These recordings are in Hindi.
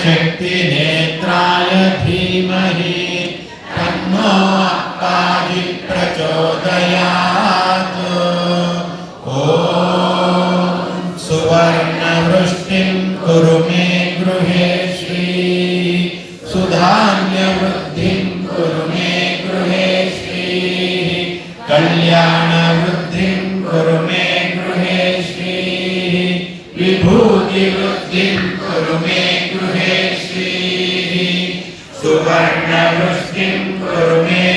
शक्तिनेत्राय धीमहि तन्नो अप्पादि प्रचोदयात् ॐ सुवर्णवृष्टिं कुरु मे गृहे श्री। सुधान्यवृद्धिं कुरु मे गृहे श्रीः। कल्याणवृद्धिं कुरु मे गृहे श्रीः। विभूतिवृद्धिं कुरु मे न वृष्टिं कुरु मे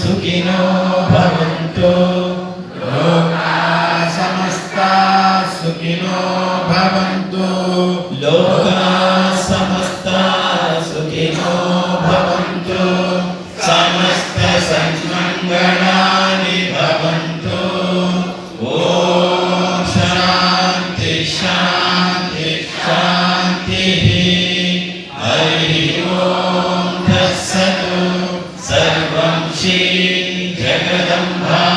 సుఖినో భవంతు లోకా సమస్తా సుఖినో భవంతు లోకా సమస్తా సుఖినో భవంతు సమస్త సన్మంగళా श्रीं जगदम्बा